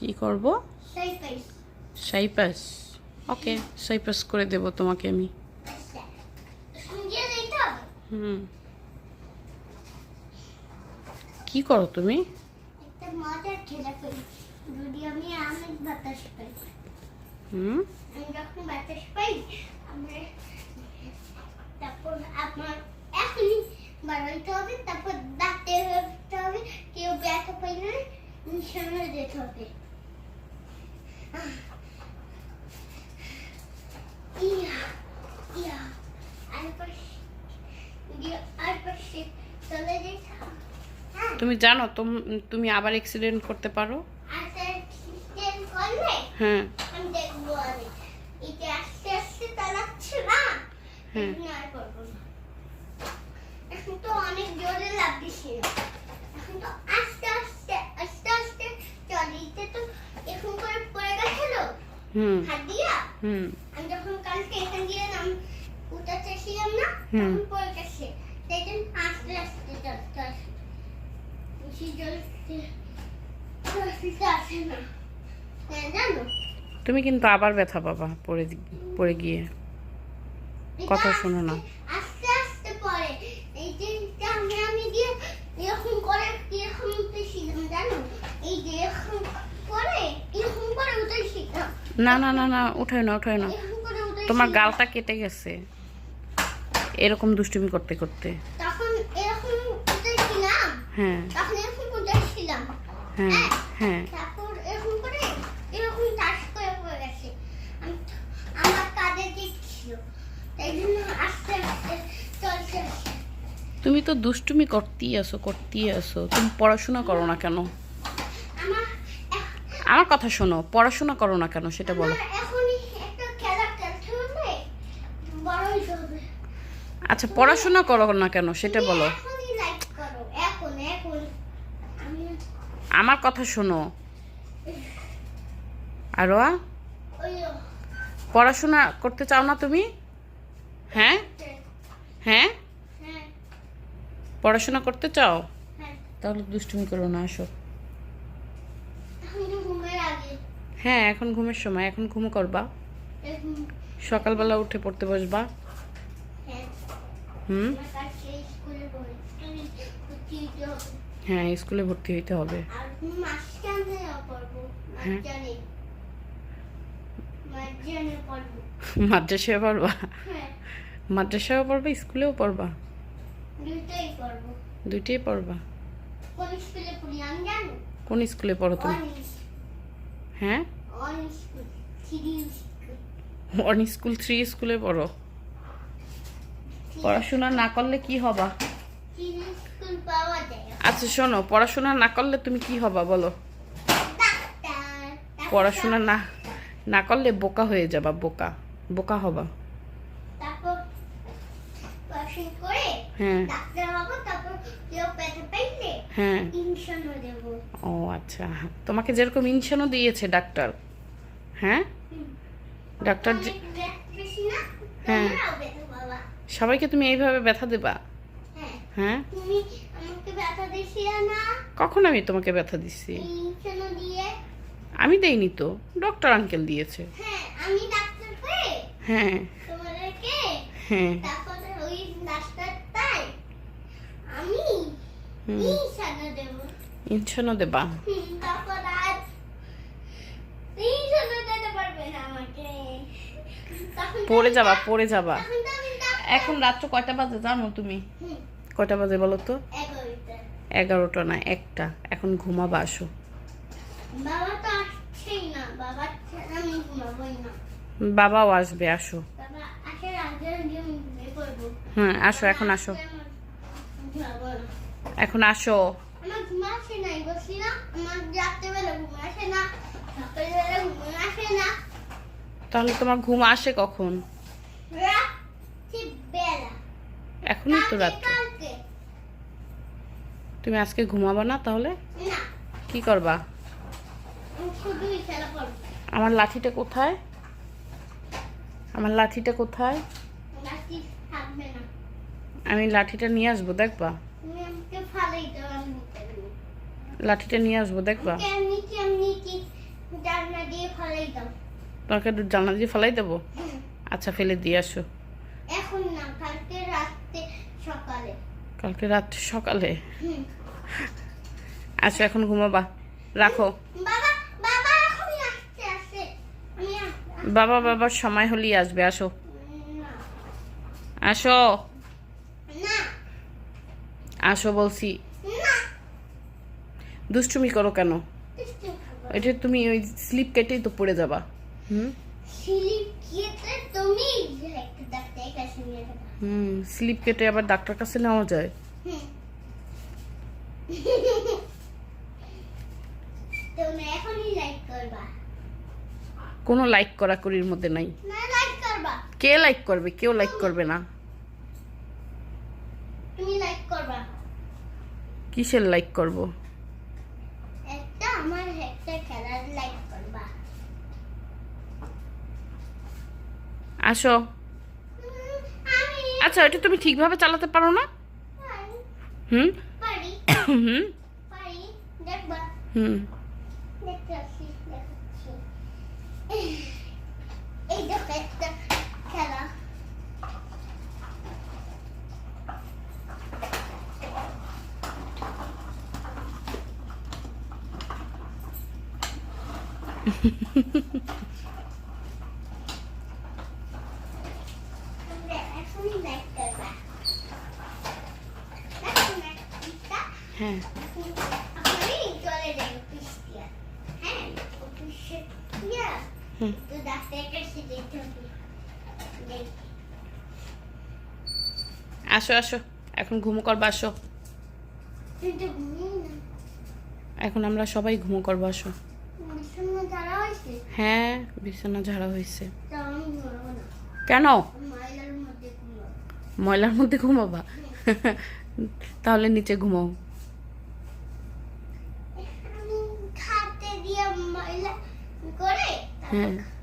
কি করব? সাইপাস ওকে সাইপাস করে দেব তোমাকে আমি। হুম। কি করো তুমি? হুম। যখন বাতাস পাই আমরা তারপর আমার এখনই বাড়াইতে হবে তারপর দাঁতে হবে কেউ ব্যথা পাইলে নিশানা যেতে হবে। তুমি জানো, তুম- আবার অ্যাক্সিডেন্ট করতে পারো হ্যাঁ না হুম। না হুম আমি যখন কালকে এখান দিয়ে নাম উঠাচ্ছিলাম না হুম। তখন পড়ে আস্তে আস্তে চলতে আসে বেশি জলতে চলতে আসে না হ্যাঁ জানো তুমি কিন্তু আবার ব্যথা পাবা পড়ে পড়ে গিয়ে। কথা শোনো না। আস্তে আস্তে পরে এই যে আমি আমি দিয়ে এরকম করে এরকম উঠেছিলাম জানো? এই যে এরকম করে এরকম করে উঠেছিলাম না না না না উঠায় না উঠায় না তোমার গালটা কেটে গেছে। এরকম দুষ্টুমি করতে করতে। তখন এরকম হ্যাঁ। হ্যাঁ হ্যাঁ তারপর এরকম করে এরকম টাচ করে পড়ে গেছে। আমার কাজে দিচ্ছিল। তাই জন্য আস্তে আস্তে চলছে। তুমি তো দুষ্টুমি করতেই আসো করতেই আসো তুমি পড়াশোনা করো না কেন? আমার কথা শোনো পড়াশোনা করো না কেন সেটা বলো। আচ্ছা পড়াশোনা করো না কেন সেটা বলো এখনই লাইক করো এখন এখন আমি আমার কথা শোনো। আরও পড়াশোনা করতে চাও না তুমি? হ্যাঁ? হ্যাঁ? পড়াশোনা করতে চাও? তাহলে দুষ্টুমি করো না, আসো। হ্যাঁ এখন ঘুমের সময়, এখন ঘুম করবা। সকালবেলা উঠে পড়তে বসবা। হুম? হ্যাঁ স্কুলে ভর্তি হইতে হবে। হ্যাঁ। মাদ্রাসায় পড়বা। হ্যাঁ। মাদ্রাসায়ও পড়বা স্কুলেও পড়বা? দুইটাই পড়বা। কোন স্কুলে পড়ি তুমি? হ্যাঁ? অন স্কুল থ্রি স্কুলে। পড়ো। পড়াশোনা না করলে কি হবা? আচ্ছা শোনো পড়াশোনা না করলে তুমি কি হবা বলো? পড়াশোনা না না করলে বোকা হয়ে যাবা বোকা বোকা হবা। হ্যাঁ। হ্যাঁ। ও আচ্ছা তোমাকে যেরকম ইনশানও দিয়েছে ডাক্তার হ্যাঁ? ডাক্তার হ্যাঁ। সবাইকে তুমি এইভাবে ব্যথা দেবা? হ্যাঁ। কখন আমি তোমাকে ব্যথা দিচ্ছি আমি দেইনি তো ডক্টর আঙ্কেল দিয়েছে। হ্যাঁ হয়ে হ্যাঁ। ইনশাল্লাহ দেবা। পড়ে যাবা পড়ে যাবা। এখন রাত্র কয়টা বাজে জানো তুমি? কয়টা বাজে বলো তো? এগারোটা। না একটা। এখন ঘুমাবো আসো। বাবাও আসবে আসো। হ্যাঁ আসো এখন আসো। এখন আসো। তাহলে তোমার ঘুম আসে কখন? এখনই তো রাত্র। তুমি আজকে ঘুমাবা না তাহলে? কি করবা? আমার লাঠিটা কোথায়? আমার লাঠিটা কোথায়? আমি লাঠিটা নিয়ে আসব দেখবা। লাঠিটা নিয়ে আসব দেখবা? তোমাকে জানা দিয়ে ফেলাই দেবো? আচ্ছা ফেলে দিয়ে আসো। এখন না কালকে রাতে সকালে। কালকে রাত সকালে। আসো এখন ঘুমাবা। রাখো। বাবা বাবার সময় হলেই আসবে আসো। আসো। আসো বলছি। দুষ্টুমি করো কেন। ওইটা তুমি ওই স্লিপ কেটেই তো পড়ে যাবা। হুম? স্লিপ খেতে তুমি একটা ডাক্তার কাছে নিয়ে যাবে হুম স্লিপ কেটে আবার ডাক্তার কাছে নেওয়া যায়। কোনো লাইক করা করির মধ্যে নাই। কে লাইক করবে? কেউ লাইক করবে না। কিসের লাইক করব? একটা আমার একটা খেলার লাইক করবা। আসো। আচ্ছা ওইটা তুমি ঠিকভাবে চালাতে পারো না? হুম? হুম? হুম দেখতে আসি দেখাচ্ছি এই দেখো একটা খেলা তোমরা এখনই লাইক করবা দেখো না একটা হ্যাঁ আপনি চলে যাই অফিস দিয়া হ্যাঁ অফিসে দিয়া হুম তো ডাক্তার কাছে যেতে হবে দেখ, আসো আসো। এখন ঘুমো করব আসো। এখন আমরা সবাই ঘুমো করব আসো। হ্যাঁ বিছানা ঝাড়া হয়েছে। না। কেন? ময়লার মধ্যে ঘুমাবা। তাহলে নিচে ঘুমাও। হ্যাঁ।